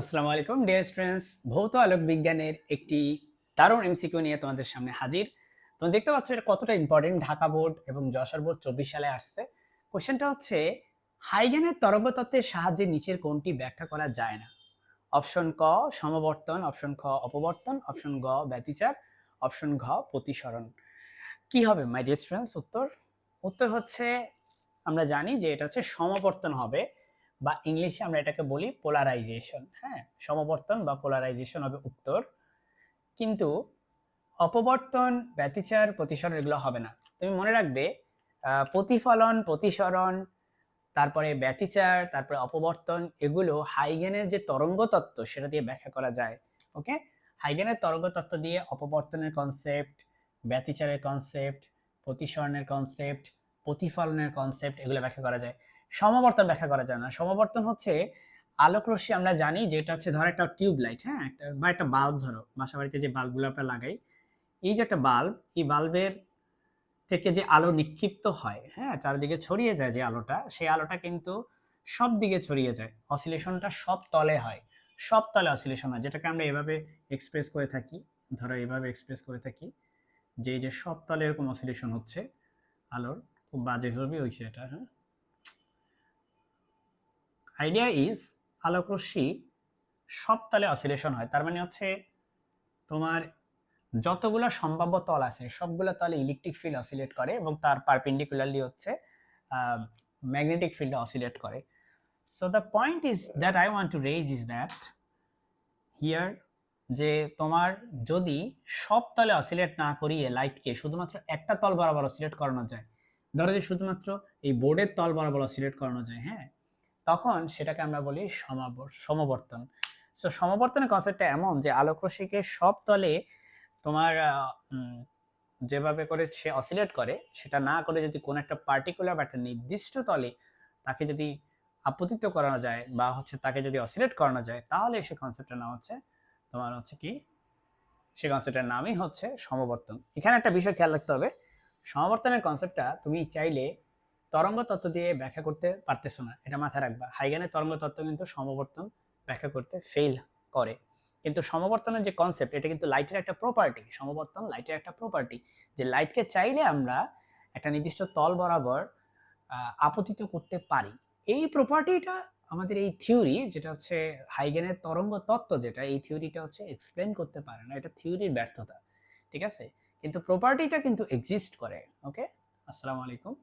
আসসালামু আলাইকুম, dear students. ভৌত আলোক বিজ্ঞানের একটি দারুণ এমসিকিউ নিয়ে তোমাদের সামনে হাজির। তোমরা দেখতে পাচ্ছ এটা কতটা ইম্পর্টেন্ট ঢাকা বোর্ড এবং যশোর বোর্ড চব্বিশ সালে আসছে। কোশ্চেনটা হচ্ছে, হাইগেনের তরঙ্গ তত্ত্বের সাহায্যে নিচের কোনটি ব্যাখ্যা করা যায় না। অপশন ক, সমবর্তন। অপশন খ, অপবর্তন। অপশন গ, ব্যতিচার। অপশন ঘ, প্রতিসরণ। কি হবে মাই ডিয়ার স্টুডেন্টস উত্তর? উত্তর হচ্ছে, আমরা জানি যে এটা হচ্ছে সমবর্তন হবে। বা ইংলিশে আমরা এটাকে বলি পোলারাইজেশন হ্যাঁ? সমবর্তন বা পোলারাইজেশন হবে উত্তর। কিন্তু অপবর্তন, ব্যতিচার, প্রতিসরণ এগুলো হবে না। তুমি মনে রাখবে প্রতিফলন, প্রতিসরণ, তারপরে ব্যতিচার, তারপরে অপবর্তন, এগুলো হাইগেনের যে তরঙ্গ তত্ত্ব সেটা দিয়ে ব্যাখ্যা করা যায়, ওকে? হাইগেনের তরঙ্গ তত্ত্ব দিয়ে অপবর্তনের কনসেপ্ট ব্যতিচারের কনসেপ্ট প্রতিসরণের কনসেপ্ট প্রতিফলনের কনসেপ্ট এগুলো ব্যাখ্যা করা যায়। সমবর্তন ব্যাখ্যা করা যায় না। সমবর্তন হচ্ছে আলোক রশ্মি আমরা জানি যে এটা হচ্ছে ধরো একটা টিউব লাইট হ্যাঁ? একটা বা একটা বাল্ব ধরো বাসা বাড়িতে যে বাল্বগুলো আমরা লাগাই, এই যে একটা বাল্ব, এই বাল্বের থেকে যে আলো নিক্ষিপ্ত হয় হ্যাঁ? চারিদিকে ছড়িয়ে যায় যে আলোটা, সেই আলোটা কিন্তু সব দিকে ছড়িয়ে যায়। অসিলেশনটা সব তলে হয়। সব তলে অসিলেশন হয়, যেটাকে আমরা এভাবে এক্সপ্রেস করে থাকি, ধরো এভাবে এক্সপ্রেস করে থাকি, যে যে সব তলে এরকম অসিলেশন হচ্ছে, আলোর, খুব বাজে ছবি হয়েছে এটা হ্যাঁ? আইডিয়া ইজ আলোক রশ্মি সব তলে অসিলেশন হয়। তার মানে হচ্ছে তোমার যতগুলো সম্ভাব্য তল আছে, সবগুলো তলে ইলেকট্রিক ফিল্ড অসিলেট করে এবং তার পারপেন্ডিকুলারলি হচ্ছে ম্যাগনেটিক ফিল্ড অসিলেট করে। So the point is that I want to raise is that here যে তোমার যদি সব তলে অসিলেট না করিয়ে লাইটকে শুধুমাত্র একটা তল বরাবর অসিলেট করানো যায়, ধরো যে শুধুমাত্র এই বোর্ডের তল বরাবর অসিলেট করানো যায় হ্যাঁ? তখন সেটাকে আমরা বলি সমাবর, সমবর্তন। সো সমবর্তনের কনসেপ্টটা এমন যে আলোক রশ্মিকে সব তলে তোমার যেভাবে করে সে অসিলেট করে, সেটা না করে যদি কোনো একটা পার্টিকুলার বা একটা নির্দিষ্ট তলে তাকে যদি আপতিত করানো যায় বা হচ্ছে তাকে যদি অসিলেট করানো যায়, তাহলে সে কনসেপ্টের নাম হচ্ছে তোমার হচ্ছে কি? সে কনসেপ্টের নামই হচ্ছে সমবর্তন। এখানে একটা বিষয় খেয়াল রাখতে হবে, সমবর্তনের কনসেপ্টটা তুমি চাইলে তরঙ্গ তত্ত্ব দিয়ে ব্যাখ্যা করতে পারতেছো না। এটা মাথায় রাখবা। হাইগেনের তরঙ্গ তত্ত্ব কিন্তু সমবর্তন ব্যাখ্যা করতে ফেল করে। কিন্তু সমবর্তনের যে কনসেপ্ট এটা কিন্তু লাইটের একটা প্রপার্টি সমবর্তন লাইটের একটা প্রপার্টি যে লাইটকে চাইলে আমরা একটা নির্দিষ্ট তল বরাবর আপতিত করতে পারি। এই প্রপার্টিটা আমাদের এই থিওরি যেটা হচ্ছে হাইগেনের তরঙ্গ তত্ত্ব যেটা, এই থিওরিটা হচ্ছে এক্সপ্লেন করতে পারে না। এটা থিওরির ব্যর্থতা। ঠিক আছে? কিন্তু প্রপার্টিটা কিন্তু এক্সিস্ট করে। ওকে আসসালামু আলাইকুম।